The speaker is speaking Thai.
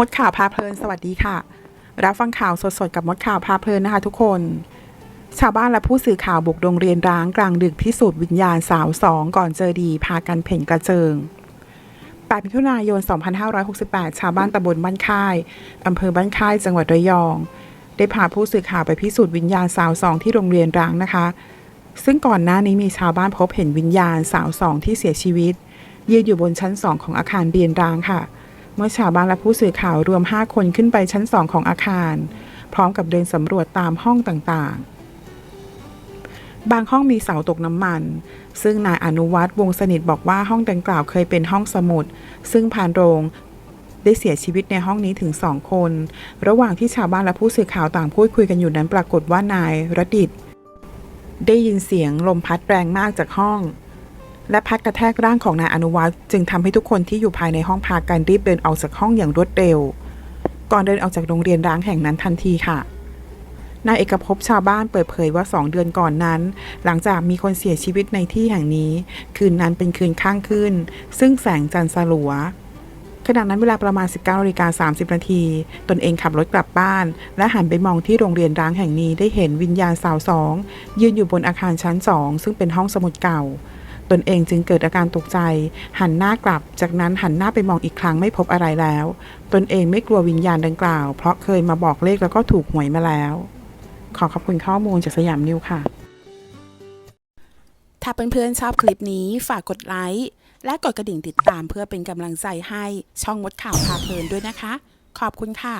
มดข่าวพาเพลิน สวัสดีค่ะ รับฟังข่าวสดๆ กับมดข่าวพาเพลินนะคะทุกคน ชาวบ้านและผู้สื่อข่าวบุกโรงเรียนร้างกลางดึกพิสูจน์วิญญาณสาวสองก่อนเจอดีพากันเพ่นกระเจิง 8 มิถุนายน 2568 ชาวบ้านตำบลบ้านค่าย อำเภอบ้านค่าย จังหวัดระยอง ได้พาผู้สื่อข่าวไปพิสูจน์วิญญาณสาวสองที่โรงเรียนร้างนะคะ ซึ่งก่อนหน้านี้มีชาวบ้านพบเห็นวิญญาณสาวสองที่เสียชีวิตยืนอยู่บนชั้นสองของอาคารเรียนร้างค่ะ เมื่อชาวบ้านและผู้สื่อข่าวรวม 5 คนขึ้นไปชั้นสองของอาคาร พร้อมกับเดินสำรวจตามห้องต่างๆ บางห้องมีเสาตกน้ำมัน ซึ่งนายอนุวัฒน์วงสนิทบอกว่าห้องดังกล่าวเคยเป็นห้องสมุด ซึ่งพานโรงได้เสียชีวิตในห้องนี้ถึงสองคน ระหว่างที่ชาวบ้านและผู้สื่อข่าวต่างพูดคุยกันอยู่นั้นปรากฏว่านายรดิต ได้ยินเสียงลมพัดแรงมากจากห้อง และพัดกระแทกร่างของนายอนุวัฒน์จึงทำให้ทุกคนที่อยู่ภายในห้องพากันรีบเดินออกจากห้องอย่างรวดเร็ว ก่อนเดินออกจากโรงเรียนร้างแห่งนั้นทันทีค่ะนายเอกภพชาวบ้านเปิดเผยว่าสองเดือนก่อนนั้น หลังจากมีคนเสียชีวิตในที่แห่งนี้ คืนนั้นเป็นคืนข้างขึ้น ซึ่งแสงจันทร์สลัวขณะนั้นเวลาประมาณ 19นาฬิกา30 นาที ตนเองขับรถกลับบ้าน และหันไปมองที่โรงเรียนร้างแห่งนี้ได้เห็นวิญญาณสาวสองยืนอยู่บนอาคารชั้นสองซึ่งเป็นห้องสมุดเก่า ตนเองจึงเกิดอาการตกใจ หันหน้ากลับ จากนั้นหันหน้าไปมองอีกครั้งไม่พบอะไรแล้ว ตนเองไม่กลัววิญญาณดังกล่าว เพราะเคยมาบอกเลขแล้วก็ถูกหวยมาแล้ว ขอขอบคุณข้อมูลจากสยามนิวค่ะ ถ้าเพื่อนๆชอบคลิปนี้ฝากกดไลค์และกดกระดิ่งติดตามเพื่อเป็นกำลังใจให้ช่องมดข่าวพาเพลินด้วยนะคะ ขอบคุณค่ะ